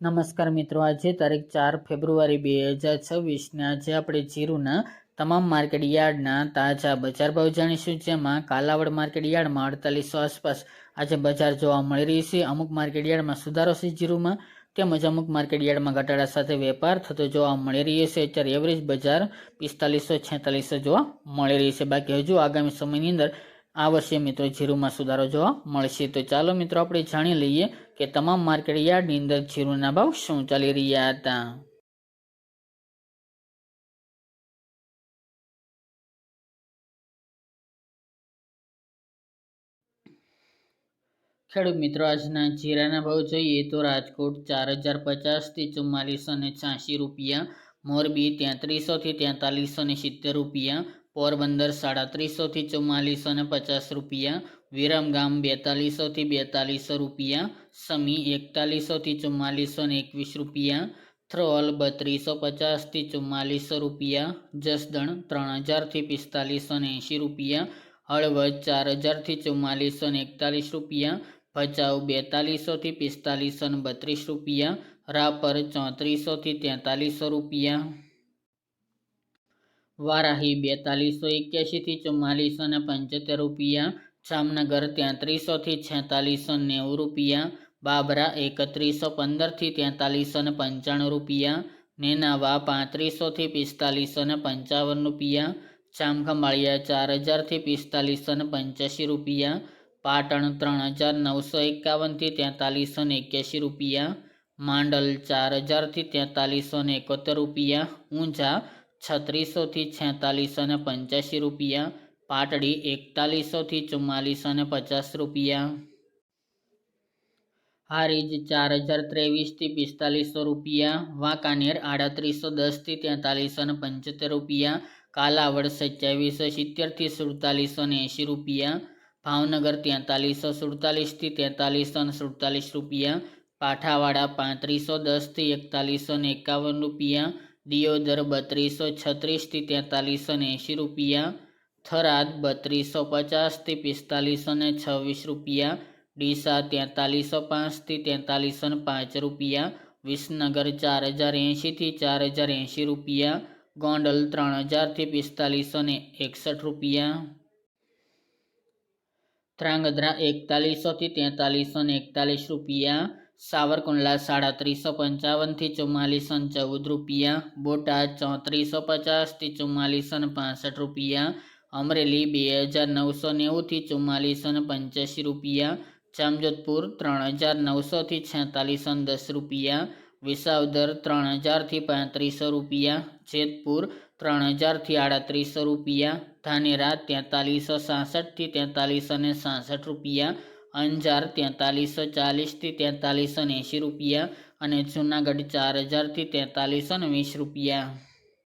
નમસ્કાર મિત્રો, આજે તારીખ ચાર ફેબ્રુઆરી બે હજાર છવ્વીસને આજે આપણે જીરુના તમામ માર્કેટ યાર્ડના તાજા બજાર ભાવ જાણીશું, જેમાં કાલાવડ માર્કેટ યાર્ડમાં અડતાલીસો આસપાસ આજે બજાર જોવા મળી રહી છે. અમુક માર્કેટ યાર્ડમાં સુધારો છે જીરુમાં, તેમજ અમુક માર્કેટ યાર્ડમાં ઘટાડા સાથે વેપાર થતો જોવા મળી રહ્યો છે. અત્યારે એવરેજ બજાર પિસ્તાલીસો છેતાલીસો જોવા મળી રહી છે. બાકી હજુ આગામી સમયની અંદર આ મિત્રો જીરુમાં સુધારો જોવા મળશે. તો ચાલો મિત્રો આપણે જાણી લઈએ કે તમામ માર્કેટ અંદર જીરુના ભાવ શું ચાલી રહ્યા હતા. ખેડૂત મિત્રો, આજના જીરાના ભાવ જોઈએ તો રાજકોટ ચાર હજાર પચાસથી ચુમ્માલીસો ને છ્યાસી રૂપિયા, મોરબી તેત્રીસોથી તેતાલીસો ને સિત્તેર રૂપિયા પોરબંદર સાડત્રીસોથી ચુમ્માલીસો ને પચાસ રૂપિયા વિરમગામ બેતાલીસોથી બેતાલીસો રૂપિયા, સમી એકતાલીસોથી ચુમ્માલીસો ને એકવીસ રૂપિયા, થ્રોલ બત્રીસો પચાસથી ચુમ્માલીસો રૂપિયા, જસદણ ત્રણ હજારથી પિસ્તાલીસો ને એંશી રૂપિયા, હળવદ ચાર હજારથી ચુમ્માલીસો ને એકતાલીસ રૂપિયા, ભચાઉ બેતાલીસોથી પિસ્તાલીસો ને બત્રીસ રૂપિયા, રાપર ચોત્રીસોથી તેતાલીસો રૂપિયા. વારાહી બેતાલીસો એક્યાસીથી ચુમ્માલીસો ને પંચોતેર રૂપિયા, જામનગર તેત્રીસોથી છેતાલીસો નેવું રૂપિયા, બાબરા એકત્રીસો પંદરથી તેતાલીસો ને પંચાણું રૂપિયા, નેનાવા પાંત્રીસોથી પિસ્તાલીસો ને પંચાવન રૂપિયા, જામખંભાળિયા ચાર હજારથી પિસ્તાલીસો ને પંચ્યાસી રૂપિયા, પાટણ ત્રણ હજાર નવસો એકાવનથી તેતાલીસો ને એક્યાસી રૂપિયા, માંડલ ચાર હજારથી તેતાલીસો ને એકોતેર રૂપિયા, ઊંઝા છત્રીસોથી છેતાલીસો ને પંચ્યાસી રૂપિયા. પાટડી એકતાલીસોથી ચુમ્માલીસો ને પચાસ રૂપિયા. હારીજ ચાર હજાર ત્રેવીસથી પિસ્તાલીસો રૂપિયા. વાંકાનેર આડત્રીસો દસથી તેતાલીસો ને પંચોતેર રૂપિયા. કાલાવડ સત્યાવીસો સિત્તેરથી સુડતાલીસો ને એંશી રૂપિયા. ભાવનગર તેતાલીસો સુડતાલીસથી તેતાલીસો ને સુડતાલીસ રૂપિયા. પાઠાવાડા પાંત્રીસો દસથી એકતાલીસો ને એકાવન રૂપિયા. દિયોદર બત્રીસો છત્રીસથી તેતાલીસો ને એંશી રૂપિયા, થરાદ બત્રીસો પચાસથી પિસ્તાલીસો ને છવ્વીસ રૂપિયા, ડીસા તેતાલીસો પાંચથી તેતાલીસો ને પાંચ રૂપિયા, વિસનગર ચાર હજાર એંશીથી ચાર હજાર એંશી રૂપિયા, ગોંડલ ત્રણ હજારથી પિસ્તાલીસો ને એકસઠ રૂપિયા. ધ્રાંગધ્રા એકતાલીસોથી તેતાલીસો ને એકતાલીસ રૂપિયા સાવરકુંડલા સાડા ત્રીસો પંચાવનથી ચુમ્માલીસો ચૌદ રૂપિયા, બોટાદ ચોત્રીસો પચાસથી ચુમ્માલીસો પાસઠ રૂપિયા, અમરેલી બે હજાર નવસો નેવુંથી ચુમ્માલીસો અને પંચ્યાસી રૂપિયા, જામજોધપુર ત્રણ હજાર નવસોથી છેતાલીસો દસ રૂપિયા, વિસાવદર ત્રણ હજારથી પાંત્રીસો રૂપિયા, જેતપુર ત્રણ હજારથી આડત્રીસો રૂપિયા, ધાનેરા તેતાલીસો સાસઠથી તેતાલીસો સાસઠ રૂપિયા અંજાર તેતાલીસો ચાલીસથી તેતાલીસો એંશી રૂપિયા અને જૂનાગઢ ચાર હજારથી તેતાલીસો વીસ રૂપિયા.